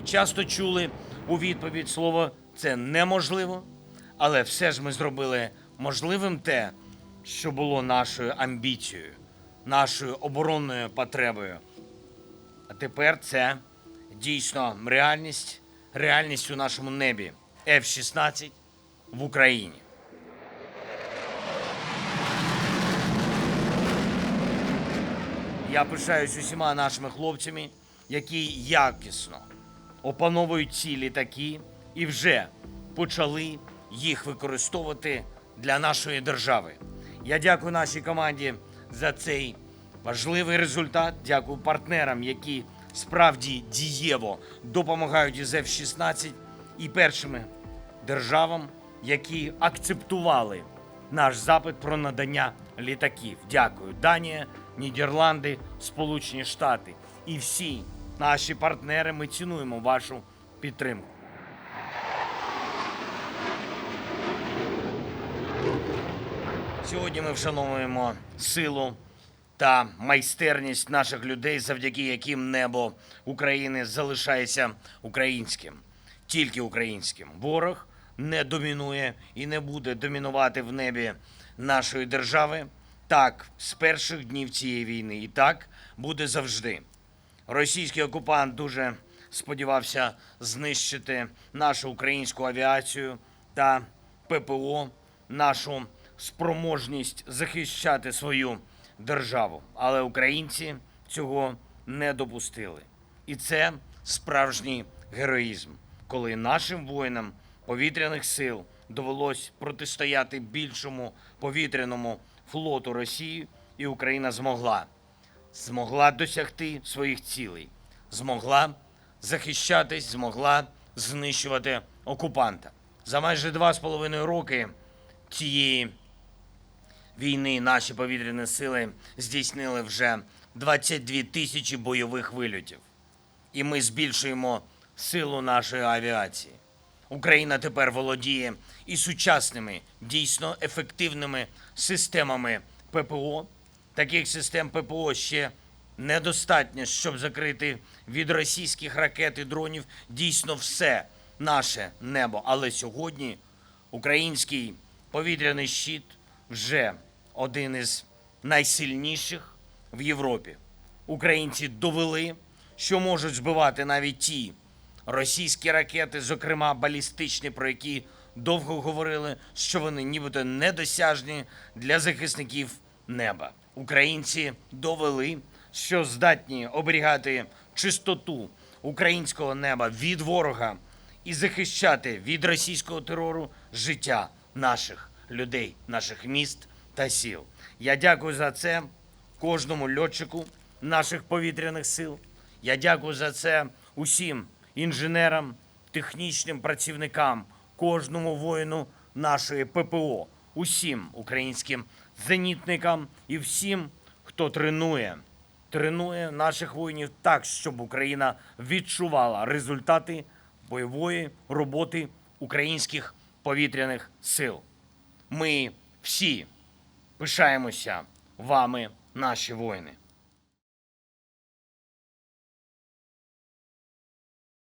Ми часто чули у відповідь слово це неможливо, але все ж ми зробили можливим те, що було нашою амбіцією, нашою оборонною потребою. А тепер це дійсно реальність, реальність у нашому небі F-16 в Україні. Я пишаюсь усіма нашими хлопцями, які якісно опановують ці літаки і вже почали їх використовувати для нашої держави. Я дякую нашій команді за цей важливий результат. Дякую партнерам, які справді дієво допомагають із F-16 і першими державам, які акцептували наш запит про надання літаків. Дякую, Данія, Нідерланди, Сполучені Штати і всі наші партнери. Ми цінуємо вашу підтримку. Сьогодні ми вшановуємо силу та майстерність наших людей, завдяки яким небо України залишається українським, тільки українським. Ворог не домінує і не буде домінувати в небі нашої держави. Так, з перших днів цієї війни, і так буде завжди. Російський окупант дуже сподівався знищити нашу українську авіацію та ППО, нашу спроможність захищати свою державу. Але українці цього не допустили. І це справжній героїзм, коли нашим воїнам повітряних сил довелось протистояти більшому повітряному флоту Росії, і Україна змогла змогла досягти своїх цілей, змогла захищатись, змогла знищувати окупанта. За майже два з половиною роки цієї війни наші повітряні сили здійснили вже 22 тисячі бойових вильотів. І ми збільшуємо силу нашої авіації. Україна тепер володіє і сучасними, дійсно ефективними системами ППО. Таких систем ППО ще недостатньо, щоб закрити від російських ракет і дронів дійсно все наше небо. Але сьогодні український повітряний щит вже один із найсильніших в Європі. Українці довели, що можуть збивати навіть ті російські ракети, зокрема балістичні, про які довго говорили, що вони нібито недосяжні для захисників неба. Українці довели, що здатні оберігати чистоту українського неба від ворога і захищати від російського терору життя наших людей, наших міст та сіл. Я дякую за це кожному льотчику наших повітряних сил. Я дякую за це усім інженерам, технічним працівникам, кожному воїну нашої ППО, усім українським зенітникам і всім, хто тренує, тренує наших воїнів так, щоб Україна відчувала результати бойової роботи українських повітряних сил. Ми всі пишаємося вами, наші воїни.